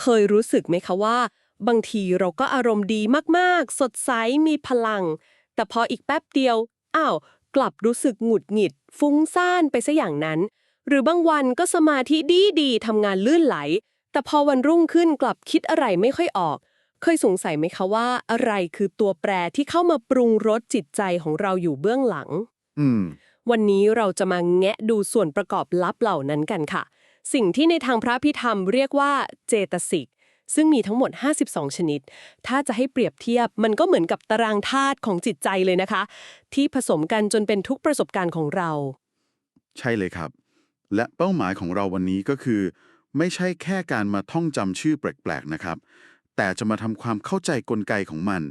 เคยรู้สึกไหมคะว่า บางทีเราก็อารมณ์ดีมากๆ สดใสมีพลัง แต่พออีกแป๊บเดียว อ้าว กลับรู้สึกหงุดหงิด ฟุ้งซ่านไปซะอย่างนั้น หรือบางวันก็สมาธิดีดีๆทำงานลื่นไหล แต่พอวันรุ่งขึ้นกลับคิดอะไรไม่ค่อยออก เคยสงสัยไหมคะว่า อะไรคือตัวแปรที่เข้ามาปรุงรสจิตใจของเราอยู่เบื้องหลัง อืม วันนี้เราจะมาแงะดูส่วนประกอบลับเหล่านั้นกันค่ะ สิ่งที่ในทางพระพิธรรมเรียกว่าเจตสิก ซึ่งมีทั้งหมด 52 ชนิด ถ้าจะให้เปรียบเทียบมันก็เหมือนกับตารางธาตุของจิตใจเลยนะคะ ที่ผสมกันจนเป็นทุกประสบการณ์ของเรา ใช่เลยครับ และเป้าหมายของเราวันนี้ก็คือ ไม่ใช่แค่การมาท่องจำชื่อแปลกๆนะครับ แต่จะมาทำความเข้าใจกลไกของมัน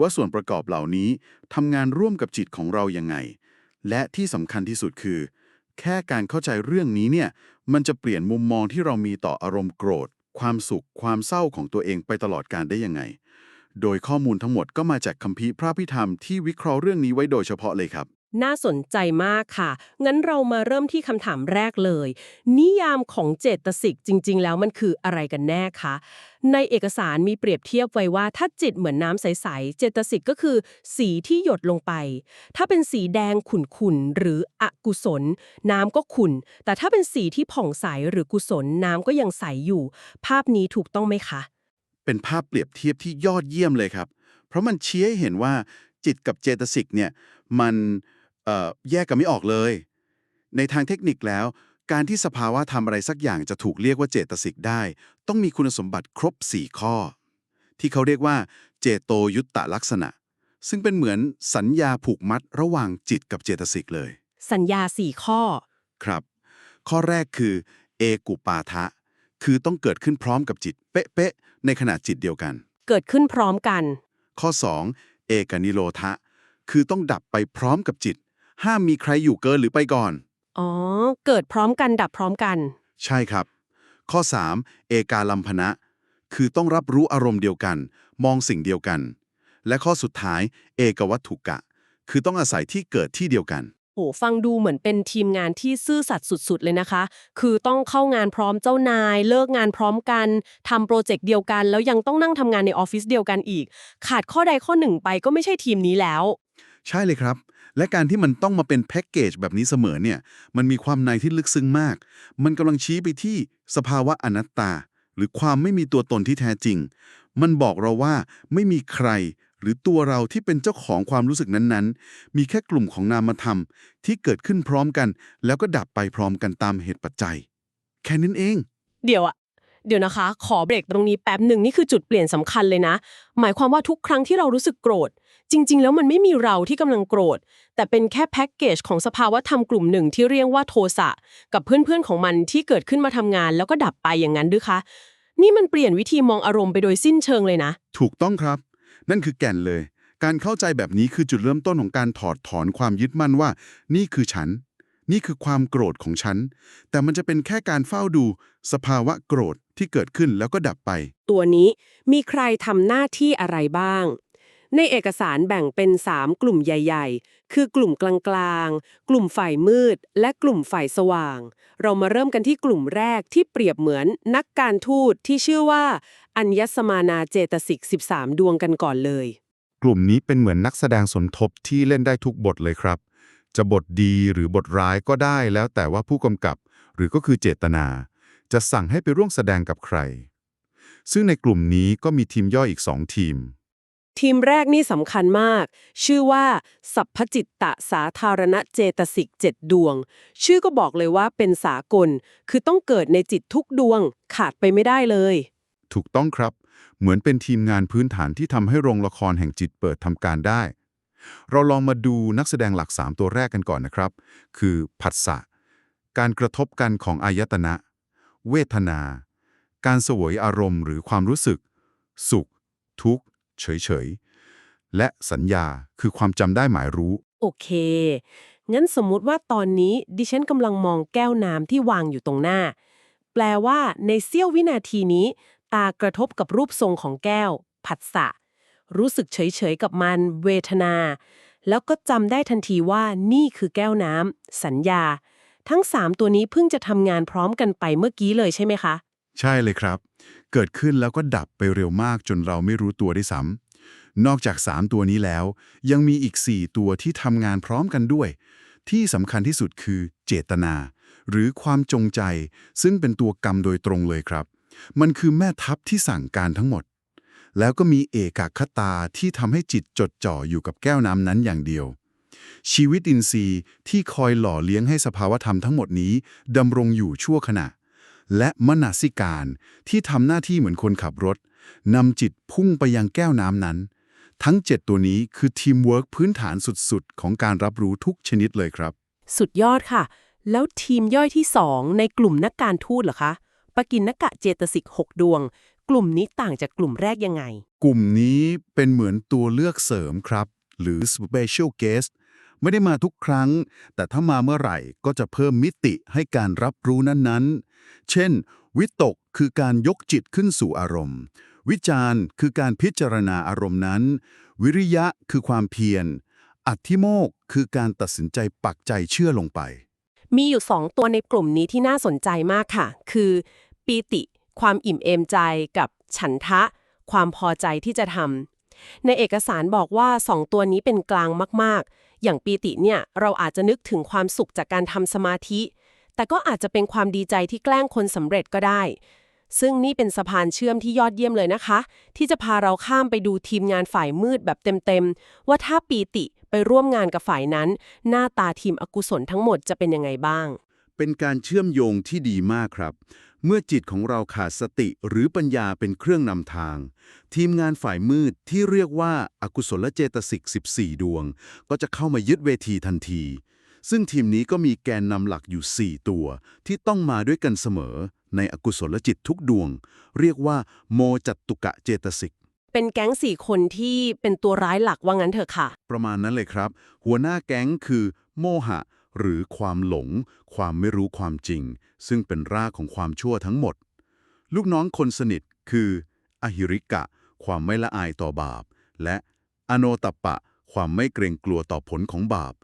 ว่าส่วนประกอบเหล่านี้ทำงานร่วมกับจิตของเรายังไง และที่สำคัญที่สุดคือ แค่การเข้าใจเรื่องนี้เนี่ย มันจะเปลี่ยนมุมมองที่เรามีต่ออารมณ์โกรธ ความสุข ความเศร้าของตัวเองไปตลอดการได้ยังไง โดยข้อมูลทั้งหมดก็มาจากคัมภีร์พระพิธรรมที่วิเคราะห์เรื่องนี้ไว้โดยเฉพาะเลยครับ น่าสนใจมากค่ะ งั้นเรามาเริ่มที่คำถามแรกเลย นิยามของเจตสิกจริง ๆ แล้วมันคืออะไรกันแน่คะ ในเอกสารมีเปรียบเทียบไว้ว่า ถ้าจิตเหมือนน้ำใส ๆ เจตสิกก็คือ สีที่หยดลงไป ถ้าเป็นสีแดงขุ่น ๆ หรืออกุศล น้ำก็ขุ่น แต่ถ้าเป็นสีที่ผ่องใสหรือกุศลน้ำก็ยังใสอยู่ ภาพนี้ถูกต้องไหมคะ เป็นภาพเปรียบเทียบที่ยอดเยี่ยมเลยครับ เพราะมันชี้ให้เห็นว่าจิตกับเจตสิกเนี่ยมัน แยกกันไม่ออกเลย ในทางเทคนิคแล้ว การที่สภาวะทำอะไรสักอย่างจะถูกเรียกว่าเจตสิกได้ ต้องมีคุณสมบัติครบ 4 ข้อ ที่เขาเรียกว่าเจโตยุตตลักษณะ ซึ่งเป็นเหมือนสัญญาผูกมัดระหว่างจิตกับเจตสิกเลย สัญญาสี่ข้อ ครับ ข้อแรกคือเอกุปาทะ คือต้องเกิดขึ้นพร้อมกับจิต เป๊ะๆในขณะจิตเดียวกัน เกิดขึ้นพร้อมกัน ข้อ 2 เอกนิโรธะ คือต้องดับไปพร้อมกับจิต ห้ามมีใครอยู่เกินหรือไปก่อน อ๋อ เกิดพร้อมกันดับพร้อมกัน ใช่ครับ ข้อ 3 เอกาลัมพนะ คือต้องรับรู้อารมณ์เดียวกัน มองสิ่งเดียวกัน และข้อสุดท้าย เอกวัตถุกะ คือต้องอาศัยที่เกิดที่เดียวกันโหฟังดูเหมือนเป็นทีมงานที่ซื่อสัตย์สุดๆ เลยนะคะ คือต้องเข้างานพร้อมเจ้านาย เลิกงานพร้อมกันทำโปรเจกต์เดียวกัน แล้วยังต้องนั่งทำงานในออฟฟิศเดียวกันอีก ขาดข้อใดข้อหนึ่งไปก็ไม่ใช่ทีมนี้แล้ว ใช่เลยครับ และการที่มันต้องมาเป็นแพ็กเกจแบบนี้เสมอเนี่ย มันมีความในที่ลึกซึ้งมาก มันกำลังชี้ไปที่สภาวะอนัตตา หรือความไม่มีตัวตนที่แท้จริง มันบอกเราว่าไม่มีใคร หรือตัวเราที่เป็นเจ้าของความรู้สึกนั้นๆ มีแค่กลุ่มของนามธรรม ที่เกิดขึ้นพร้อมกัน แล้วก็ดับไปพร้อมกันตามเหตุปัจจัย แค่นั้นเอง เดี๋ยวอะเดี๋ยวนะคะ ขอเบรกตรงนี้แป๊บหนึ่งนี่คือจุดเปลี่ยนสำคัญเลยนะ หมายความว่าทุกครั้งที่เรารู้สึกโกรธ จริง ๆ แล้วมันไม่มีเราที่กำลังโกรธ แต่เป็นแค่แพ็กเกจของสภาวะธรรมกลุ่มหนึ่งที่เรียกว่าโทสะ กับเพื่อนๆของมันที่เกิดขึ้นมาทำงาน แล้วก็ดับไปอย่างนั้นด้วยคะ นี่มันเปลี่ยนวิธีมองอารมณ์ไปโดยสิ้นเชิงเลยนะ ถูกต้องครับ นั่นคือแก่นเลย การเข้าใจแบบนี้คือจุดเริ่มต้นของการถอดถอนความยึดมั่นว่า นี่คือฉัน นี่คือความโกรธของฉัน แต่มันจะเป็นแค่การเฝ้าดู สภาวะโกรธที่เกิดขึ้นแล้วก็ดับไป ตัวนี้มีใครทำหน้าที่อะไรบ้าง ในเอกสารแบ่งเป็น 3 กลุ่มใหญ่ ๆ คือกลุ่มกลางๆ กลุ่มฝ่ายมืด และกลุ่มฝ่ายสว่าง เรามาเริ่มกันที่กลุ่มแรกที่เปรียบเหมือนนักการทูตที่ชื่อว่า อัญญสมานาเจตสิก 13 ดวงกันก่อนเลย กลุ่มนี้เป็นเหมือนนักแสดงสมทบที่เล่นได้ทุกบทเลยครับ จะบทดีหรือบทร้ายก็ได้แล้วแต่ว่าผู้กำกับ หรือก็คือเจตนา จะสั่งให้ไปร่วมแสดงกับใคร ซึ่งในกลุ่มนี้ก็มีทีมย่อยอีกสองทีม ทีมแรกนี่สำคัญมาก ชื่อว่า สัพพจิตตะสาธารณเจตสิกเจ็ดดวง ชื่อก็บอกเลยว่าเป็นสากล คือต้องเกิดในจิตทุกดวงขาดไปไม่ได้เลย ถูกต้องครับ เหมือนเป็นทีมงานพื้นฐานที่ทำให้โรงละครแห่งจิตเปิดทำการได้ เราลองมาดูนักแสดงหลัก 3 ตัวแรกกันก่อนนะครับ คือผัสสะการกระทบกันของอายตนะ เวทนา การสวยอารมณ์หรือความรู้สึก สุข ทุกข์ เฉยๆ และสัญญาคือความจำได้หมายรู้ โอเค งั้นสมมุติว่าตอนนี้ดิฉันกำลังมองแก้วน้ำที่วางอยู่ตรงหน้า แปลว่าในเสี้ยววินาทีนี้ ตากระทบกับรูปทรงของแก้ว ผัสสะ รู้สึกเฉยๆ กับมัน เวทนา แล้วก็จำได้ทันทีว่านี่คือแก้วน้ำสัญญา ทั้ง 3 ตัวนี้เพิ่งจะทำงานพร้อมกันไปเมื่อกี้เลยใช่ไหมคะ ใช่เลยครับ เกิดขึ้นแล้วก็ดับไปเร็วมากจนเราไม่รู้ตัวได้ซ้ำนอกจาก 3 ตัวนี้แล้ว ยังมีอีก 4 ตัวที่ทำงานพร้อมกันด้วย ที่สำคัญที่สุดคือเจตนา หรือความจงใจ ซึ่งเป็นตัวกรรมโดยตรงเลยครับ มันคือแม่ทัพที่สั่งการทั้งหมด แล้วก็มีเอกคตาที่ทำให้จิตจดจ่ออยู่กับแก้วน้ำนั้นอย่างเดียวชีวิตอินทรีย์ที่คอยหล่อเลี้ยงให้สภาวธรรมทั้งหมดนี้ดำรงอยู่ชั่วขณะ และมนสิการที่ทำหน้าที่เหมือนคนขับรถนำจิตพุ่งไปยังแก้วน้ำนั้น ทั้ง 7 ตัวนี้คือทีมเวิร์กพื้นฐานสุดๆ ของการรับรู้ทุกชนิดเลยครับ สุดยอดค่ะ แล้วทีมย่อยที่ 2 ในกลุ่มนักการทูตเหรอคะปกินนกะเจตสิก6ดวง กลุ่มนี้ต่างจากกลุ่มแรกยังไง กลุ่มนี้เป็นเหมือนตัวเลือกเสริมครับ หรือ special guest ไม่ได้มาทุกครั้ง แต่ถ้ามาเมื่อไหร่ก็จะเพิ่มมิติให้การรับรู้นั้นๆ เช่น วิตกคือการยกจิตขึ้นสู่อารมณ์ วิจารณ์คือการพิจารณาอารมณ์นั้น วิริยะคือความเพียร อัติโมกคือการตัดสินใจปักใจเชื่อลงไป มีอยู่2ตัวในกลุ่มนี้ที่น่าสนใจมากค่ะ คือปีติ ความอิ่มเอมใจกับฉันทะ ความพอใจที่จะทำในเอกสารบอกว่า2ตัวนี้เป็นกลางมากๆ อย่างปีติเนี่ยเราอาจจะนึกถึงความสุขจากการทำสมาธิ แต่ก็อาจจะเป็นความดีใจที่แกล้งคนสำเร็จก็ได้ ซึ่งนี่เป็นสะพานเชื่อมที่ยอดเยี่ยมเลยนะคะ ที่จะพาเราข้ามไปดูทีมงานฝ่ายมืดแบบเต็มๆ ว่าถ้าปีติไปร่วมงานกับฝ่ายนั้น หน้าตาทีมอกุศลทั้งหมดจะเป็นยังไงบ้าง เป็นการเชื่อมโยงที่ดีมากครับ เมื่อจิตของเราขาดสติหรือปัญญาเป็นเครื่องนำทาง ทีมงานฝ่ายมืดที่เรียกว่าอากุศลเจตสิก 14 ดวง ก็จะเข้ามายึดเวทีทันที ซึ่งทีมนี้ก็มีแกนนำหลักอยู่ 4 ตัว ที่ต้องมาด้วยกันเสมอ ในอกุศลจิตทุกดวง เรียกว่า โมจัตตุกะเจตสิก เป็นแก๊งสี่คนที่เป็นตัวร้ายหลักว่างั้นเถอะค่ะ ประมาณนั้นเลยครับ หัวหน้าแก๊งคือ โมหะ หรือความหลง ความไม่รู้ความจริง ซึ่งเป็นรากของความชั่วทั้งหมด ลูกน้องคนสนิทคือ อหิริกะ ความไม่ละอายต่อบาป และอโนตัปปะ ความไม่เกรงกลัวต่อผลของบาป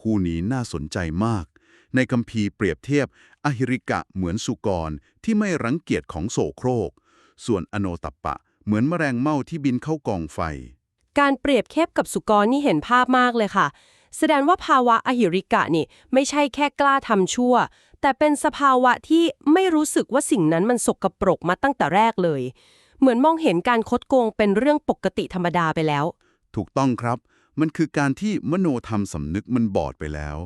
คู่นี้น่าสนใจมาก ในคัมภีร์เปรียบเทียบอหิริกะเหมือนสุกรที่ไม่รังเกียจของโสโครก ส่วนอโนตัปปะเหมือนแมลงเม่าที่บินเข้ากองไฟ การเปรียบเทียบกับสุกรนี่เห็นภาพมากเลยค่ะ แสดงว่าภาวะอหิริกะนี่ไม่ใช่แค่กล้าทำชั่ว แต่เป็นสภาวะที่ไม่รู้สึกว่าสิ่งนั้นมันสกปรกมาตั้งแต่แรกเลย เหมือนมองเห็นการคดโกงเป็นเรื่องปกติธรรมดาไปแล้ว ถูกต้องครับ มันคือการที่มโนธรรมสำนึกมันบอดไปแล้ว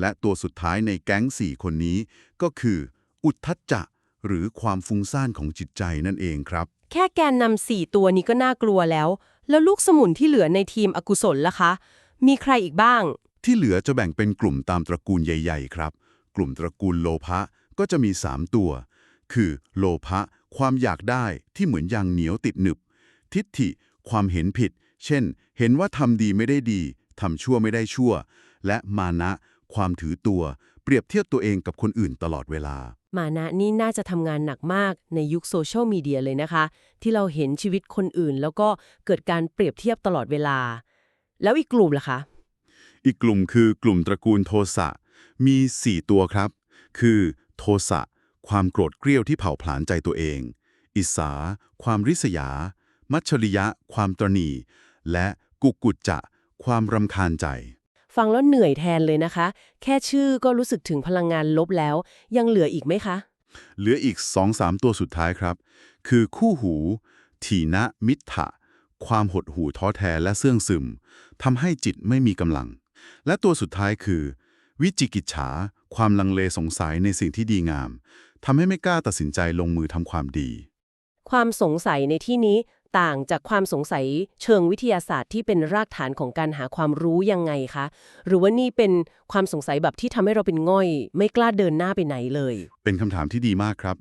และตัวสุดท้ายในแก๊งสี่คนนี้ก็คือ อุทธัจจะ หรือความฟุ้งซ่านของจิตใจนั่นเองครับ แค่แกนนำสี่ตัวนี้ก็น่ากลัวแล้ว แล้วลูกสมุนที่เหลือในทีมอกุศลล่ะคะ มีใครอีกบ้าง ที่เหลือจะแบ่งเป็นกลุ่มตามตระกูลใหญ่ ๆ ครับ กลุ่มตระกูลโลภะก็จะมี 3 ตัว คือโลภะความอยากได้ที่เหมือนยางเหนียวติดหนึบ ทิฏฐิความเห็นผิด เช่น เห็นว่าทำดีไม่ได้ดีทำชั่วไม่ได้ชั่ว และมานะ ความถือตัว เปรียบเทียบตัวเองกับคนอื่นตลอดเวลา มานะนี่น่าจะทำงานหนักมากในยุคโซเชียลมีเดียเลยนะคะ ที่เราเห็นชีวิตคนอื่น แล้วก็เกิดการเปรียบเทียบตลอดเวลา แล้วอีกกลุ่มล่ะคะ อีกกลุ่มคือกลุ่มตระกูลโทสะมี 4 ตัวครับ คือ โทสะความโกรธเกรี้ยวที่เผาผลาญใจตัวเอง อิสา ความริษยา มัชชริยะ ความตรณี และกุกุจจะ ความรำคาญใจ ฟังแล้วเหนื่อยแทนเลยนะคะ แค่ชื่อก็รู้สึกถึงพลังงานลบแล้ว ยังเหลืออีกไหมคะ เหลืออีก2-3ตัวสุดท้ายครับ คือคู่หู ถีนะมิทธะความหดหู่ท้อแท้และเสื่องซึมทำให้จิตไม่มีกำลัง และตัวสุดท้ายคือ วิจิกิจฉา ความลังเลสงสัยในสิ่งที่ดีงามทำให้ไม่กล้าตัดสินใจลงมือทำความดี ความสงสัยในที่นี้ ต่างจากความสงสัยเชิงวิทยาศาสตร์ที่เป็นรากฐานของการหาความรู้ยังไงคะ หรือว่านี่เป็นความสงสัยแบบที่ทำให้เราเป็นง่อย ไม่กล้าเดินหน้าไปไหนเลย เป็นคำถามที่ดีมากครับ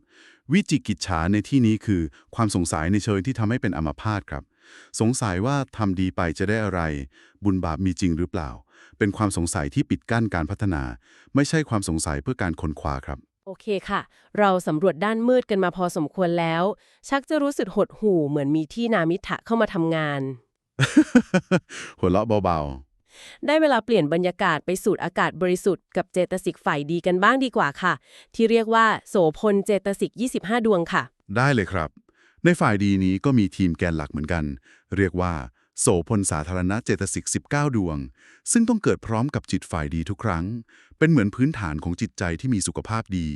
วิจิกิจฉาในที่นี้คือ ความสงสัยในเชิงที่ทำให้เป็นอัมพาตครับ สงสัยว่าทำดีไปจะได้อะไร บุญบาปมีจริงหรือเปล่า เป็นความสงสัยที่ปิดกั้นการพัฒนา ไม่ใช่ความสงสัยเพื่อการค้นคว้าครับ โอเคค่ะ เราสำรวจด้านมืดกันมาพอสมควรแล้ว ชักจะรู้สึกหดหู่เหมือนมีที่นามิทะเข้ามาทำงาน หัวเราะเบาได้เวลาเปลี่ยนบรรยากาศไปสูดอากาศบริสุทธิ์กับเจตสิกฝ่ายดีกันบ้างดีกว่าค่ะ ที่เรียกว่า โสพลเจตสิก 25 ดวงค่ะๆได้เลยครับ ในฝ่ายดีนี้ก็มีทีมแกนหลักเหมือนกัน เรียกว่า โสพลสาธารณะเจตสิก 19 ดวง ซึ่งต้องเกิดพร้อมกับจิตฝ่ายดีทุกครั้ง เป็นเหมือนพื้นฐานของจิตใจที่มีสุขภาพดี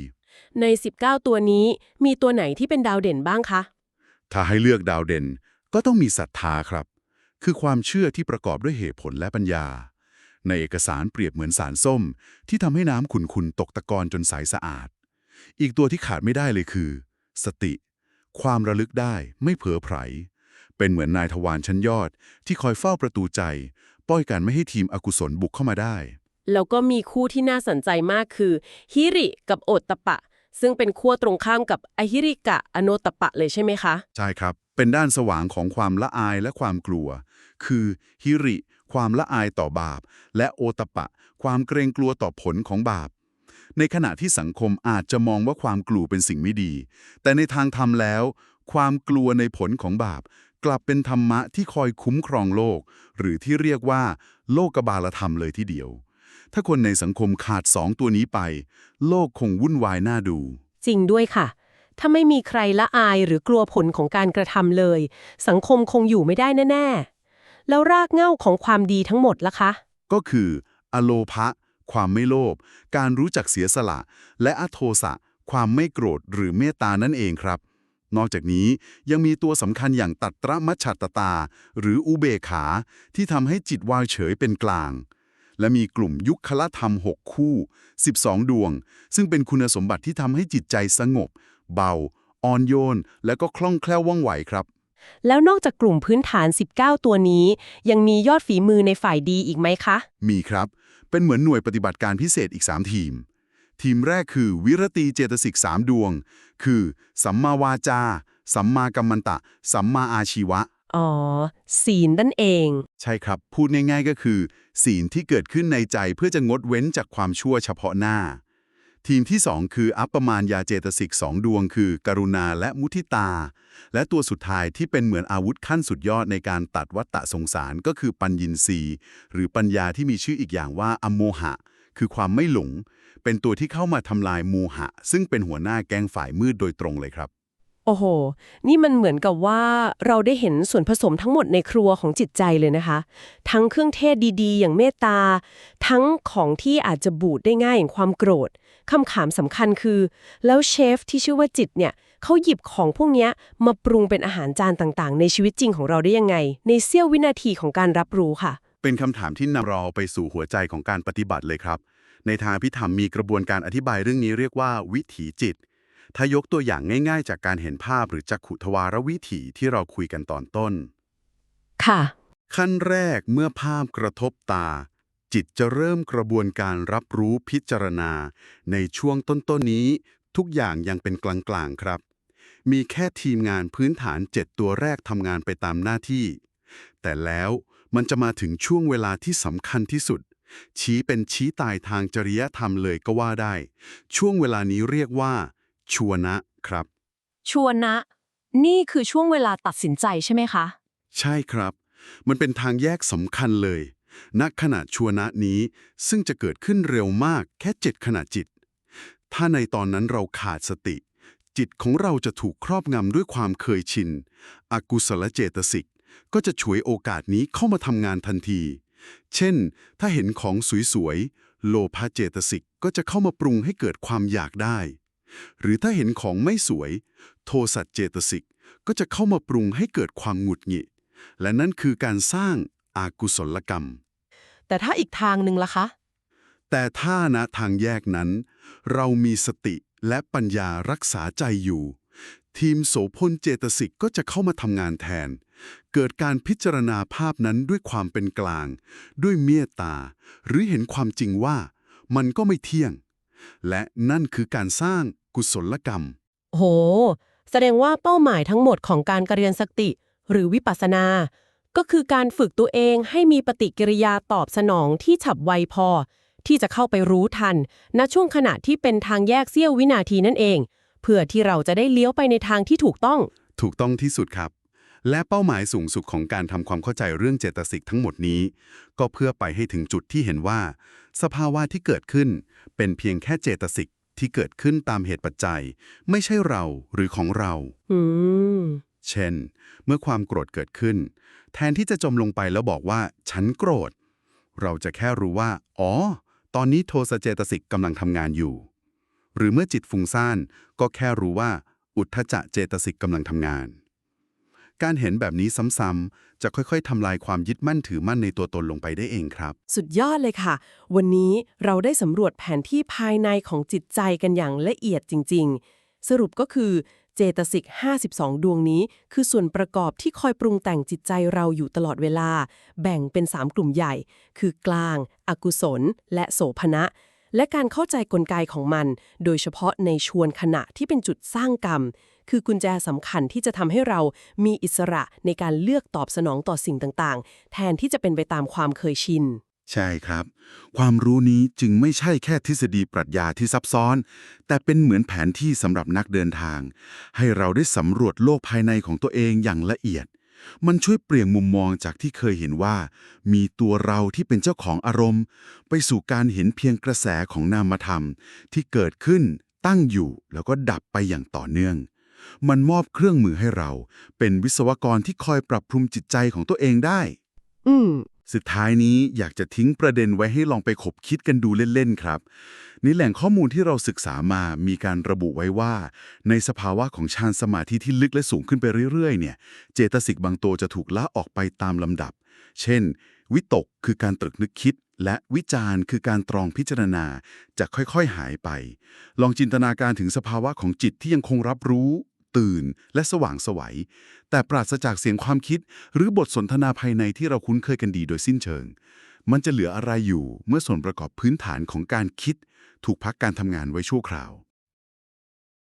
ใน 19 ตัวนี้มีตัวไหนที่เป็นดาวเด่นบ้างคะ ถ้าให้เลือกดาวเด่นก็ต้องมีศรัทธาครับ คือความเชื่อที่ประกอบด้วยเหตุผลและปัญญา ในเอกสารเปรียบเหมือนสารส้ม ที่ทำให้น้ำขุ่นๆตกตะกอนจนใสสะอาด อีกตัวที่ขาดไม่ได้เลยคือ สติ ความระลึกได้ไม่เผลอไผล เป็นเหมือนนายทวารชั้นยอด ที่คอยเฝ้าประตูใจ ป้อยกันไม่ให้ทีมอกุศลบุกเข้ามาได้ แล้วก็มีคู่ที่น่าสนใจมากคือฮิริกับโอตตปะ ซึ่งเป็นขั้วตรงข้ามกับอหิริกะอโนตตปะเลยใช่ไหมคะ ใช่ครับ เป็นด้านสว่างของความละอายและความกลัว คือฮิริ ความละอายต่อบาป และโอตปะ ความเกรงกลัวต่อผลของบาปในขณะที่สังคมอาจจะมองว่าความกลัวเป็นสิ่งไม่ดี แต่ในทางธรรมแล้ว ความกลัวในผลของบาป กลับเป็นธรรมะที่คอยคุ้มครองโลก หรือที่เรียกว่า โลกบาลธรรมเลยทีเดียว ถ้าคนในสังคมขาดสองตัวนี้ไป โลกคงวุ่นวายน่าดู จริงด้วยค่ะ ถ้าไม่มีใครละอายหรือกลัวผลของการกระทำเลย สังคมคงอยู่ไม่ได้แน่ ๆ แล้วรากเหง้าของความดีทั้งหมดล่ะคะ ก็คือ อโลภะความไม่โลภการรู้จักเสียสละ และอโทสะความไม่โกรธหรือเมตตานั่นเองครับ นอกจากนี้ยังมีตัวสำคัญอย่างตัตระมัชชัตตา หรืออุเบกขา ที่ทำให้จิตวางเฉยเป็นกลาง และมีกลุ่มยุคคละธรรม 6 คู่ 12 ดวง ซึ่งเป็นคุณสมบัติที่ทำให้จิตใจสงบ เบา อ่อนโยน และก็คล่องแคล่วว่องไวครับ แล้วนอกจากกลุ่มพื้นฐาน 19 ตัวนี้ ยังมียอดฝีมือในฝ่ายดีอีกไหมคะ มีครับ เป็นเหมือนหน่วยปฏิบัติการพิเศษอีก 3 ทีม ทีมแรกคือวิรตีเจตสิก3ดวง คือ สัมมาวาจา สัมมากัมมันตะ สัมมาอาชีวะ อ๋อ ศีลนั่นเอง ใช่ครับ พูดง่ายๆก็คือ ศีลที่เกิดขึ้นในใจเพื่อจะงดเว้นจากความชั่วเฉพาะหน้า ทีมที่ 2 คืออัปปมานยาเจตสิกสองดวง คือ กรุณาและมุทิตา และตัวสุดท้ายที่เป็นเหมือนอาวุธขั้นสุดยอดในการตัดวัตตะสงสารก็คือปัญญินทรีย์หรือปัญญาที่มีชื่ออีกอย่างว่าอโมหะ คือความไม่หลง เป็นตัวที่เข้ามาทำลายโมหะ ซึ่งเป็นหัวหน้าแก๊งฝ่ายมืดโดยตรงเลยครับ โอ้โห นี่มันเหมือนกับว่าเราได้เห็นส่วนผสมทั้งหมดในครัวของจิตใจเลยนะคะ ทั้งเครื่องเทศดีๆ อย่างเมตตา ทั้งของที่อาจจะบูดได้ง่ายอย่างความโกรธคำถามสำคัญคือ แล้วเชฟที่ชื่อว่าจิตเนี่ยเขาหยิบของพวกเนี้ยมาปรุงเป็นอาหารจานต่างๆ ในชีวิตจริงของเราได้ยังไง ในเสี้ยววินาทีของการรับรู้ค่ะ เป็นคำถามที่นำเราไปสู่หัวใจของการปฏิบัติเลยครับ ในทางพิธรรมมีกระบวนการอธิบายเรื่องนี้เรียกว่า วิถีจิต ถ้ายกตัวอย่างง่ายๆ จากการเห็นภาพหรือจักขุทวารวิถีที่เราคุยกันตอนต้น ค่ะ ขั้นแรกเมื่อภาพกระทบตา จิตจะเริ่มกระบวนการรับรู้พิจารณา ในช่วงต้นๆนี้ ทุกอย่างยังเป็นกลางๆครับ มีแค่ทีมงานพื้นฐาน 7 ตัวแรกทำงานไปตามหน้าที่ แต่แล้วมันจะมาถึงช่วงเวลาที่สำคัญที่สุด ชี้เป็นชี้ตายทางจริยธรรมเลยก็ว่าได้ ช่วงเวลานี้เรียกว่า ชวนะครับ ชวนนะนี่คือช่วงเวลาตัดสินใจใช่ไหมคะ ใช่ครับ มันเป็นทางแยกสำคัญเลยณขณะชัวนะนี้ซึ่งจะเกิดขึ้นเร็วมากแค่เจ็ดขณะจิต ถ้าในตอนนั้นเราขาดสติ จิตของเราจะถูกครอบงำด้วยความเคยชินอกุศลเจตสิกก็จะฉวยโอกาสนี้เข้ามาทำงานทันที เช่น ถ้าเห็นของสวยๆ โลภะเจตสิกก็จะเข้ามาปรุงให้เกิดความอยากได้ หรือถ้าเห็นของไม่สวย โทสัจเจตสิกก็จะเข้ามาปรุงให้เกิดความหงุดหงิด และนั่นคือการสร้างอากุศลกรรม แต่ถ้าอีกทางหนึ่งล่ะคะ แต่ถ้านะทางแยกนั้น เรามีสติและปัญญารักษาใจอยู่ ทีมโสพลเจตสิกก็จะเข้ามาทำงานแทน เกิดการพิจารณาภาพนั้นด้วยความเป็นกลาง ด้วยเมตตา หรือเห็นความจริงว่า มันก็ไม่เที่ยง และนั่นคือการสร้างกุศลกรรม โห แสดงว่าเป้าหมายทั้งหมดของการกระเรียนสติ หรือวิปัสสนา ก็คือการฝึกตัวเองให้มีปฏิกิริยาตอบสนองที่ฉับไวพอ ที่จะเข้าไปรู้ทันณช่วงขณะที่เป็นทางแยกเสี้ยววินาทีนั่นเอง เพื่อที่เราจะได้เลี้ยวไปในทางที่ถูกต้อง ถูกต้องที่สุดครับ และเป้าหมายสูงสุดของการทำความเข้าใจเรื่องเจตสิกทั้งหมดนี้ ก็เพื่อไปให้ถึงจุดที่เห็นว่า สภาวะที่เกิดขึ้น เป็นเพียงแค่เจตสิกที่เกิดขึ้นตามเหตุปัจจัย ไม่ใช่เราหรือของเรา อืม เช่น เมื่อความโกรธเกิดขึ้น แทนที่จะจมลงไปแล้วบอกว่า ฉันโกรธ เราจะแค่รู้ว่า อ๋อ ตอนนี้โทสะเจตสิกกำลังทำงานอยู่ หรือเมื่อจิตฟุ้งซ่านก็แค่รู้ว่าอุทธจะเจตสิกกำลังทำงาน การเห็นแบบนี้ซ้ำๆจะค่อยๆทำลายความยึดมั่นถือมั่นในตัวตนลงไปได้เองครับ สุดยอดเลยค่ะ วันนี้เราได้สำรวจแผนที่ภายในของจิตใจกันอย่างละเอียดจริง ๆ สรุปก็คือเจตสิก 52 ดวงนี้ คือส่วนประกอบที่คอยปรุงแต่งจิตใจเราอยู่ตลอดเวลา แบ่งเป็น 3 กลุ่มใหญ่ คือกลางอกุศล และโสภณะ และการเข้าใจกลไกของมัน โดยเฉพาะในชวนขณะที่เป็นจุดสร้างกรรม คือกุญแจสำคัญที่จะทำให้เรามีอิสระในการเลือกตอบสนองต่อสิ่งต่างๆ แทนที่จะเป็นไปตามความเคยชิน ใช่ครับ ความรู้นี้จึงไม่ใช่แค่ทฤษฎีปรัชญาที่ซับซ้อน แต่เป็นเหมือนแผนที่สำหรับนักเดินทาง ให้เราได้สำรวจโลกภายในของตัวเองอย่างละเอียด มันช่วยเปลี่ยนมุมมองจากที่เคยเห็นว่า มีตัวเราที่เป็นเจ้าของอารมณ์ ไปสู่การเห็นเพียงกระแสของนามธรรม ที่เกิดขึ้นตั้งอยู่แล้วก็ดับไปอย่างต่อเนื่อง มันมอบเครื่องมือให้เรา เป็นวิศวกรที่คอยปรับปรุงจิตใจของตัวเองได้ อืมสุดท้ายนี้อยากจะทิ้งประเด็นไว้ให้ลองไปขบคิดกันดูเล่น ๆ ครับ ในแหล่งข้อมูลที่เราศึกษามามีการระบุไว้ว่า ในสภาวะของฌานสมาธิที่ลึกและสูงขึ้นไปเรื่อยๆเนี่ยเจตสิกบางตัวจะถูกละออกไปตามลำดับ เช่น วิตกคือการตรึกนึกคิด และวิจารณ์คือการตรองพิจารณาจะค่อยๆหายไป ลองจินตนาการถึงสภาวะของจิตที่ยังคงรับรู้ ตื่น และสว่างสวัย แต่ปราศจากเสียงความคิด หรือบทสนทนาภายในที่เราคุ้นเคยกันดีโดยสิ้นเชิงมันจะเหลืออะไรอยู่เมื่อส่วนประกอบพื้นฐานของการคิด ถูกพักการทำงานไว้ชั่วคราว